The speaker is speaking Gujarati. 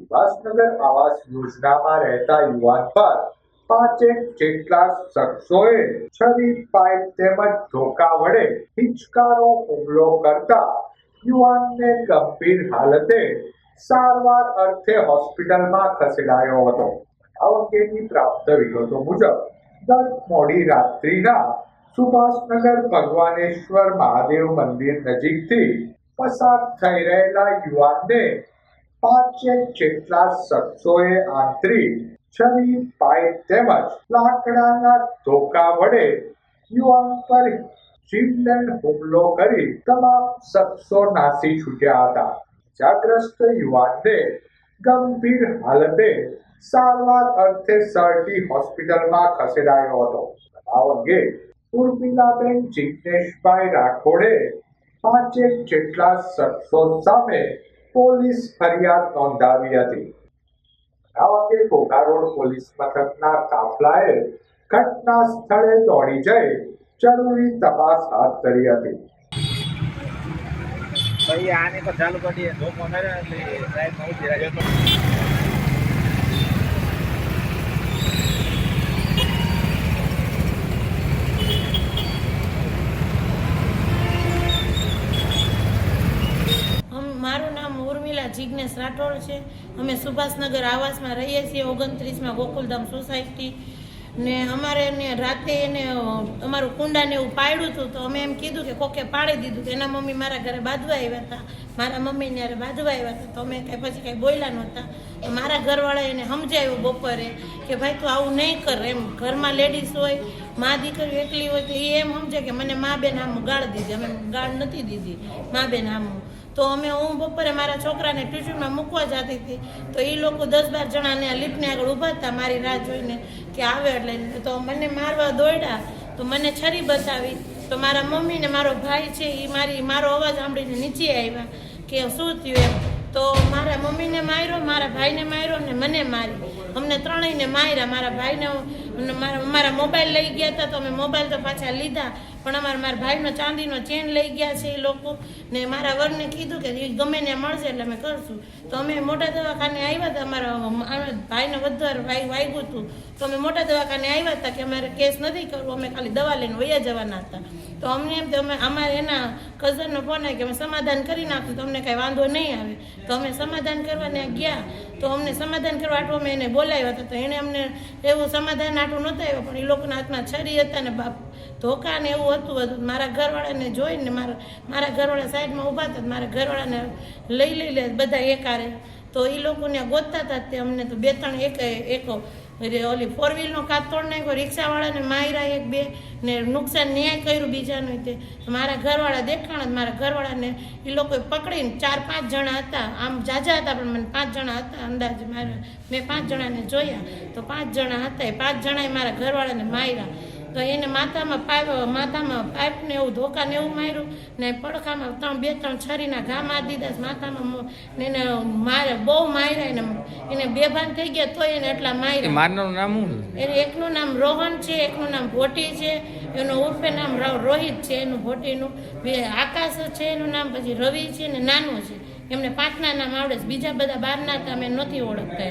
સુભાષનગર આવાસ યોજનામાં રહેતા યુવાન પર પાંચેક જેટલા શખ્સોએ છરી, પાઇપ તેમજ ધોકા વડે હિંચકારો હુમલો કરતા યુવાનને ગંભીર હાલતે સારવાર અર્થે હોસ્પિટલમાં ખસેડાયો હતો. અંગેની પ્રાપ્ત વિગતો મુજબ ગત મોડી રાત્રિના સુભાષનગર ભગવાનેશ્વર મહાદેવ મંદિર નજીકથી પસાર થઈ રહેલા યુવાનને પાંચેક જેટલા શખ્સોએ આંતરી છરી પાઇપ તેમજ લાકડાના ધોકા વડે યુવાન પર જીવલેણ હુમલો કરી તમામ શખ્સો નાસી છૂટ્યા હતા. ઇજાગ્રસ્ત યુવાનને ગંભીર હાલતે સારવાર અર્થે સરટી હોસ્પિટલમાં ખસેડાયો હતો. બનાવ અંગે ઉર્મિલાબેન જિજ્ઞેશભાઈ રાઠોડે પાંચેક જેટલા શખ્સો સામે પોલીસ ફરિયાદ નોંધાવી હતી. આ વખતે કોકારોડ પોલીસ મથકના કાફલાએ ઘટના સ્થળે દોડી જઈ જરૂરી તપાસ હાથ ધરી હતી. ભાઈ, આને તો ચાલુ કરીએ ધોકો મેરે એટલે સાહેબ ઊભી રહે અમ- મારું નામ ઉર્મિલા જિજ્ઞેશ રાઠોડ છે. અમે સુભાષનગર આવાસમાં રહીએ છીએ, ઓગણત્રીસમાં ગોકુલધામ સોસાયટી. ને અમારે એને રાતે એને અમારું કુંડાને એવું પાડ્યું હતું, તો અમે એમ કીધું કે કોકે પાડી દીધું કે એના મમ્મી મારા ઘરે બાંધવા આવ્યા હતા. મારા મમ્મીને યારે બાંધવા આવ્યા હતા, તો અમે કંઈ પછી કાંઈ બોલ્યા નહોતા. તો મારા ઘરવાળા એને સમજાવ્યું બપોરે કે ભાઈ તું આવું નહીં કર, એમ ઘરમાં લેડીઝ હોય, મા દીકરી એકલી હોય તો એ એમ સમજે કે મને મા બેન આમ ગાળ દીધી. અમે ગાળ નથી દીધી, મા બેન આમ તો અમે હું બપોરે મારા છોકરાને ટ્યુશનમાં મૂકવા જતી હતી. તો એ લોકો દસ બાર જણાને આ આગળ ઊભા હતા મારી રાહ જોઈને કે આવે એટલે. તો મને મારવા દોડ્યા, તો મને છરી બતાવી. તો મારા મમ્મીને મારો ભાઈ છે એ મારી, મારો અવાજ સાંભળીને નીચે આવ્યા કે શું થયું એમ. તો મારા મમ્મીને માર્યો, મારા ભાઈને માર્યો ને મને મારી. અમને ત્રણેયને માર્યા. મારા ભાઈને મારા મોબાઈલ લઈ ગયા હતા તો અમે મોબાઈલ તો પાછા લીધા. પણ અમારા મારા ભાઈનો ચાંદીનો ચેન લઈ ગયા છે એ લોકો. ને મારા વરને કીધું કે ગમે ને મળશે એટલે અમે કરશું. તો અમે મોટા દવાખાને આવ્યા હતા અમારા ભાઈને વધારે વાગ્યું હતું. તો અમે મોટા દવાખાને આવ્યા હતા કે અમારે કેસ નથી કરવો. અમે ખાલી દવા લઈને વયા જવાના હતા તો અમને એમ તો અમે અમારે એના કઝનનો ફોન આવ્યો કે અમે સમાધાન કરી નાખ્યું તો અમને કાંઈ વાંધો નહીં આવે. તો અમે સમાધાન કરવાને ગયા. તો અમને સમાધાન કરવા આટલું અમે એને બોલાવ્યા હતા તો એણે અમને એવું સમાધાન આટલું નહોતો આવ્યો, પણ એ લોકોના હાથમાં છરી હતા ને બાપ, ધોકા ને એવું હતું મારા ઘરવાળાને જોઈને મારા મારા ઘરવાળા સાઈડમાં ઊભા હતા મારા ઘરવાળાને લઈ લઈ લે, બધા એકારે. તો એ લોકોને ગોતતા હતા તે અમને તો બે ત્રણ એક, એકો ઓલી ફોર વ્હીલનો કાચ તોડ નાખ્યો, રિક્ષાવાળાને માર્યા એક બે, ને નુકસાન ન્યાય કર્યું બીજાનું તે. મારા ઘરવાળા દેખાણ મારા ઘરવાળાને એ લોકોએ પકડીને ચાર પાંચ જણા હતા. આમ જાજા હતા, પણ મને પાંચ જણા હતા અંદાજે મારા. મેં પાંચ જણાને જોયા. તો પાંચ જણા હતા. એ પાંચ જણાએ મારા ઘરવાળાને માર્યા. તો એને માથામાં પાઇપ માથામાં પાઇપને એવું ધોકાને એવું માર્યું ને પડખામાં ત્રણ બે ત્રણ છરીના ઘા મારી દીધા માથામાં ને એને મારે બહુ માર્યા એને એને બેભાન થઈ ગયા તોય એને એટલા માર્યા. મારનું નામ શું એને એકનું નામ રોહન છે એકનું નામ ભોટી છે એનું ઉર્ફે નામ રોહિત છે એનું ભોટીનું. બે આકાશ છે એનું નામ પછી રવિ છે ને નાનું છે. એમને પાંચના નામ આવડે છે. બીજા બધા બારના તમે અમે નથી ઓળખતા.